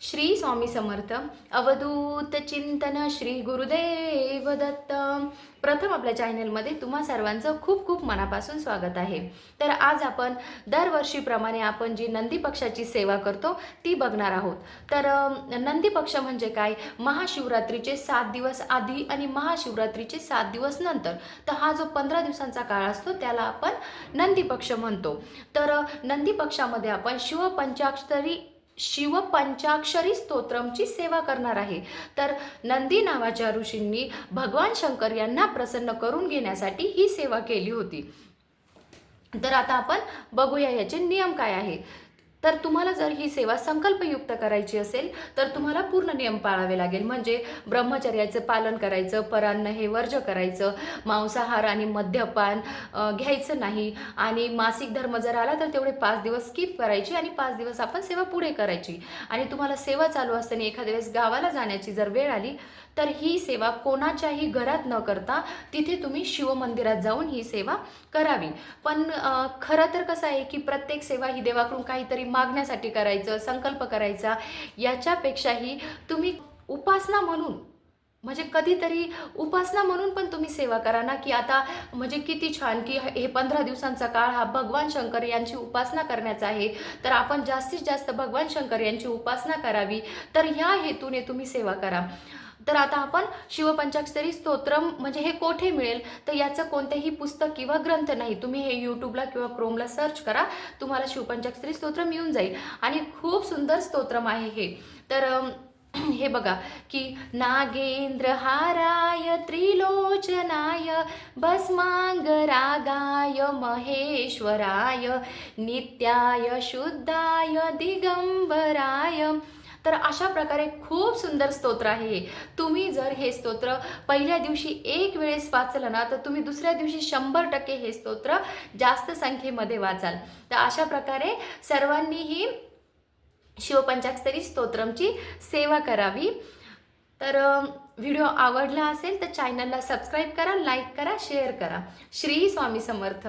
श्री स्वामी समर्थ अवधूत चिंतन श्री गुरुदेव दत्त. प्रथम आपल्या चॅनलमध्ये तुम्हा सर्वांचं खूप खूप मनापासून स्वागत आहे. तर आज आपण दरवर्षीप्रमाणे आपण जी नंदी पक्षाची सेवा करतो ती बघणार आहोत. तर नंदी पक्ष म्हणजे काय? महाशिवरात्रीचे सात दिवस आधी आणि महाशिवरात्रीचे सात दिवस नंतर. तर हा जो पंधरा दिवसांचा काळ असतो त्याला आपण नंदी पक्ष म्हणतो. तर नंदी पक्षामध्ये आपण शिवपंचाक्षरी शिव पंचाक्षरी स्तोत्रमची सेवा करणार आहे. तर नंदी नावाच्या ऋषींनी भगवान शंकर यांना प्रसन्न करून घेण्यासाठी ही सेवा केली होती. तर आता आपण बघूया याचे नियम काय आहे. तर तुम्हाला जर ही सेवा संकल्पयुक्त करायची असेल तर तुम्हाला पूर्ण नियम पाळावे लागेल. म्हणजे ब्रह्मचर्याचं पालन करायचं परान्न हे वर्ज करायचं मांसाहार आणि मद्यपान घ्यायचं नाही. आणि मासिक धर्म जर आला तर तेवढे पाच दिवस स्किप करायची आणि पाच दिवस आपण सेवा पुढे करायची. आणि तुम्हाला सेवा चालू असताना एखाद्या वेळेस गावाला जाण्याची जर वेळ आली तर ही सेवा कोणाच्याही घरात न करता तिथे तुम्ही शिवमंदिरात जाऊन ही सेवा करावी. पण खरं तर कसं आहे की प्रत्येक सेवा ही देवाकडून काहीतरी मागण्यासाठी करायचं संकल्प करायचा याच्यापेक्षाही तुम्ही उपासना म्हणून म्हणजे कधीतरी उपासना म्हणून पण तुम्ही सेवा करा ना की आता म्हणजे किती छान की हे पंधरा दिवसांचा काळ हा भगवान शंकर यांची उपासना करण्याचा आहे. तर आपण जास्तीत जास्त भगवान शंकर यांची उपासना करावी. तर ह्या हेतूने तुम्ही सेवा करा. तर आता आपण शिवपंचाक्षरी स्तोत्रम म्हणजे हे कोठे मिळेल? तर याचं कोणतेही पुस्तक किंवा ग्रंथ नाही. तुम्ही हे यूट्यूबला किंवा क्रोमला सर्च करा. तुम्हाला शिवपंचाक्षरी स्तोत्रम येऊन जाईल. आणि खूप सुंदर स्तोत्रम आहे हे. तर हे बघा की नागेंद्र हाराय त्रिलोचनाय भस्मांगरागाय महेश्वराय नित्याय शुद्धाय दिगंबराय. तर अशा प्रकारे खूप सुंदर स्तोत्र आहे तुम्ही जर हे स्तोत्र पहिल्या दिवशी एक वेळेस वाचलं ना तर तुम्ही दुसऱ्या दिवशी शंभर टक्के हे स्तोत्र जास्त संख्येमध्ये वाचाल. तर अशा प्रकारे सर्वांनीही शिवपंचाक्षरी स्तोत्रमची सेवा करावी. तर व्हिडिओ आवडला असेल तर चॅनलला सबस्क्राईब करा लाईक करा शेअर करा. श्री स्वामी समर्थ.